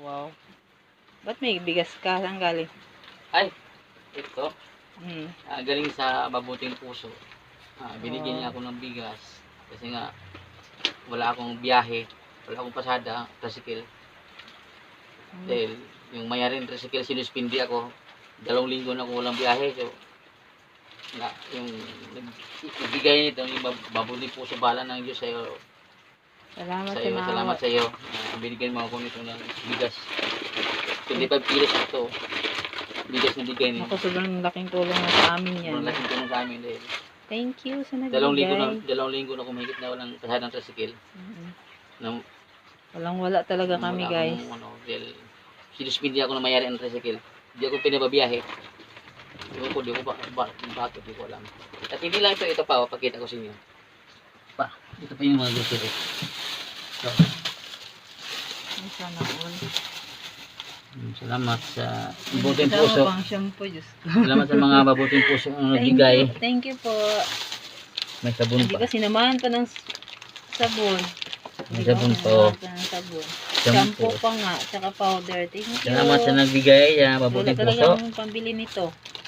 Wow. Ba't may bigas ka? Saan galing? Ay, ito. Hmm. ah, galing sa mabuting puso. Ah, binigyan Oh. niya ako ng bigas. Kasi nga, wala akong biyahe. Wala akong pasada, tricycle. Hmm. Dahil yung mayari ng tricycle, sinuspindi ako. Dalawang linggo na ako walang biyahe. So, na, yung nag- nagbigay nito, yung mab- mabuting puso, bala ng Diyos sa'yo. Salamat Sa iyo, salamat sa iyo. Ah, binigyan mo ako nito ng bigas. 25 kilos ito. Bigas na bigay niyo. Ako, sobrang laking tulong na sa amin yan. Sobrang laking tulong sa amin dahil Thank you sa nagbigay. dalawang linggo na dalawang linggo na kumihigit na walang pasadang tricycle. Mm. Na, Walang wala talaga kami, wala guys. akong, ano, dahil sinuspindi ako na mayari ng tricycle. Hindi ako pinababiyahe. Hindi ko, di ko ba, ba, bakit, di ko alam. At hindi lang ito, ito pa, oh, pakita ko sa inyo. Pa, ito pa yung mga grocery. Sana all. mm, salamat sa mabuting puso. pang shampoo, Diyos ko. Salamat sa mga mabuting puso ang nagbigay. thank you po. May sabon Hindi pa. ka sinamahan pa ng sabon. May Hindi sabon sinamahan pa. ng sabon. Shampoo. Shampoo pa nga, tsaka powder. Thank you. Salamat sa nagbigay. Wala mabuting puso. akong pambili nito.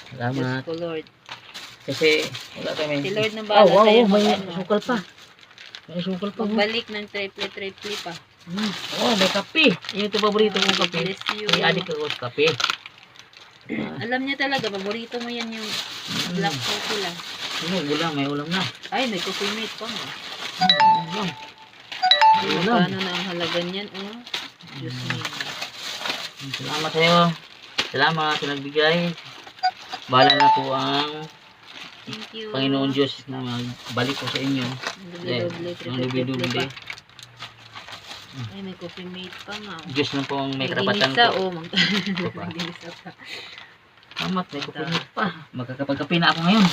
Salamat. Diyos ko, Lord. Kasi wala kami. Si Lord na Oh, bahala wow, sa'yo. may mag- ano, sukal pa. May sukal pa. oh. Magbalik ng triple-triple pa. Mm. Oh, may kape. Yun ito paborito kong God kape. bless you. May adik ako sa kape. Ah, Alam niya talaga, paborito mo yan yung black coffee lang. Ano, ulam, may ulam na. Ay, may coffee mate pa nga. Mm, ulam. Ulam. Magkano na ang halaga niyan, oh? Diyos Mm. me. Salamat sa iyo. Salamat sa nagbigay. Bahala na po ang Thank you. Panginoon Diyos na magbalik ko sa inyo. Doble-doble, pa. Ay, may coffee mate pa nga. Diyos na po ang may karapatan ginisa, ko. oh. Mag Ito pa. pa. Salamat, may kapinit pa. Magkakapagkape na ako ngayon.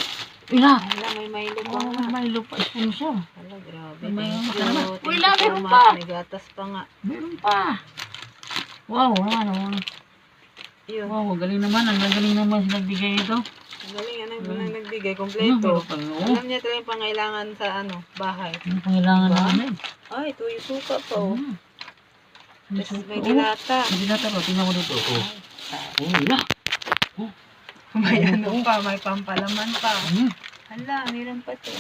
Ina! Wala, may Milo pa Oh, may lupa sponsor. Wala, grabe. May lagi so mo much. pa. May gatas pa nga. Meron pa. Wow, ano. Yun. Wow, galing naman. Ang galing naman sa nagbigay nito. Ang galing, ano Mm. Yung Ano, kompleto. pa. Oo. Alam niya talaga yung pangailangan sa ano, bahay. Ano pangailangan Diba? namin? Ay, ito yung suka pa, oh. Mm. May Tapos may Oh, dilata. May dilata pa. Tingnan mo dito. Oh. Oh, ina. May ano pa, may pampalaman pa. Mm. Hala, meron pa to.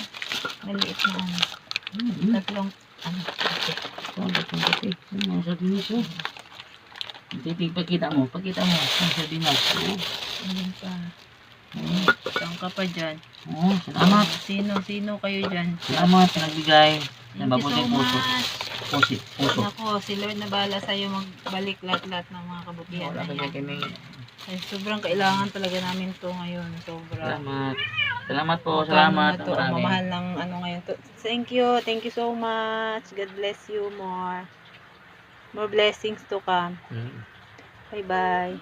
Maliit na ano. Mm. Mm. Tatlong, ano, Oh, datang kape. Ano, mga sardinas oh. Titig, pakita mo. Pakita mo. Ang sardinas. Oh. meron pa. Oh. Saan ka pa dyan? Oh, salamat. Sino, sino kayo dyan? Salamat sa nagbigay. Thank you so much. Puso. Puso. Nako, si Lord na bahala sa'yo magbalik lahat-lahat ng mga kabutihan na yan. Ay, sobrang kailangan talaga namin to ngayon. Sobra. Salamat. Salamat po. Magkano Salamat. na to, ang mamahal ng ano ngayon to. Thank you. Thank you so much. God bless you more. More blessings to come. Mm. Bye-bye.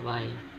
Bye-bye.